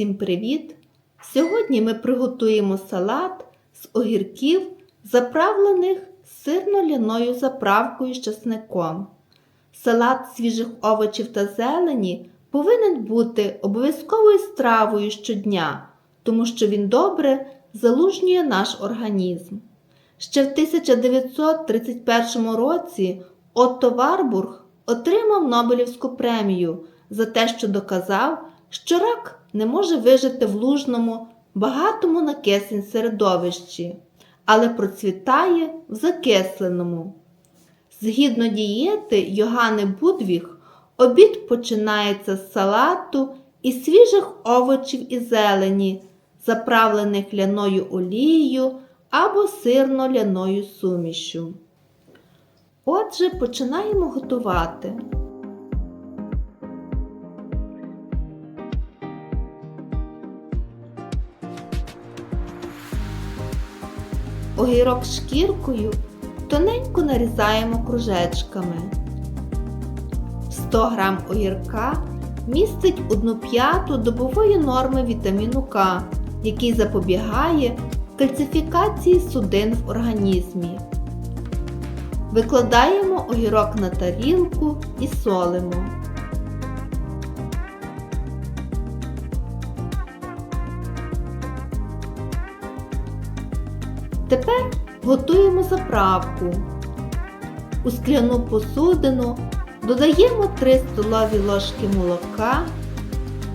Всім привіт! Сьогодні ми приготуємо салат з огірків, заправлених сирно-ляною заправкою з часником. Салат свіжих овочів та зелені повинен бути обов'язковою стравою щодня, тому що він добре залужнює наш організм. Ще в 1931 році Отто Варбург отримав Нобелівську премію за те, що доказав, що рак не може вижити в лужному, багатому на кисень середовищі, але процвітає в закисленому. Згідно дієти Йогани Будвіг, обід починається з салату і свіжих овочів і зелені, заправлених ляною олією або сирно-ляною сумішю. Отже, починаємо готувати. Огірок шкіркою тоненько нарізаємо кружечками. 100 г огірка містить 1 п'яту добової норми вітаміну К, який запобігає кальцифікації судин в організмі. Викладаємо огірок на тарілку і солимо. Тепер готуємо заправку. У скляну посудину додаємо 3 столові ложки молока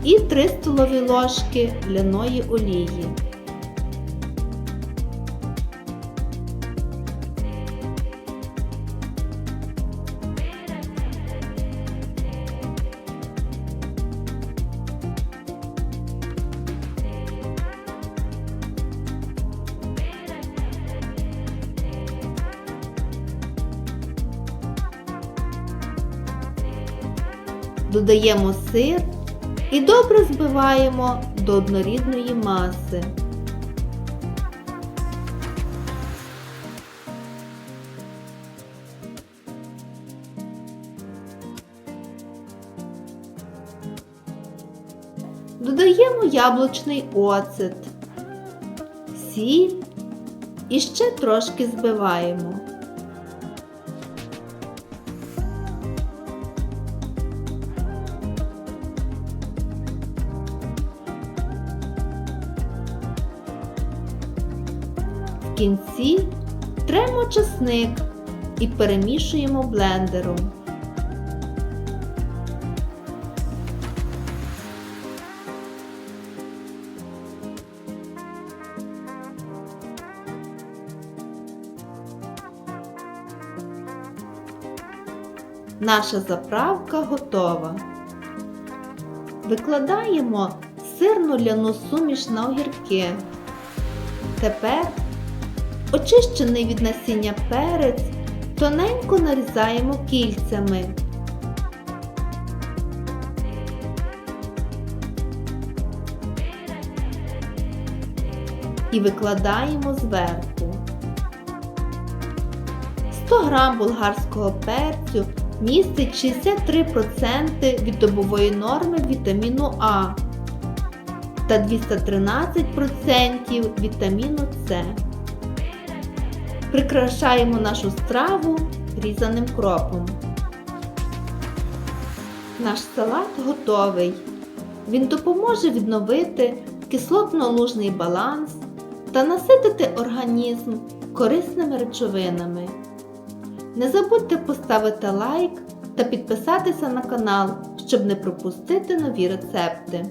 і 3 столові ложки ляної олії. Додаємо сир і добре збиваємо до однорідної маси. Додаємо яблучний оцет, сіль і ще трошки збиваємо. В кінці тремо чесник і перемішуємо блендером. Наша заправка готова. Викладаємо сирну ляну суміш на огірки. Тепер очищений від насіння перець тоненько нарізаємо кільцями. І викладаємо зверху. 100 г болгарського перцю містить 63% від добової норми вітаміну А та 213% вітаміну С. Прикрашаємо нашу страву різаним кропом. Наш салат готовий. Він допоможе відновити кислотно-лужний баланс та наситити організм корисними речовинами. Не забудьте поставити лайк та підписатися на канал, щоб не пропустити нові рецепти.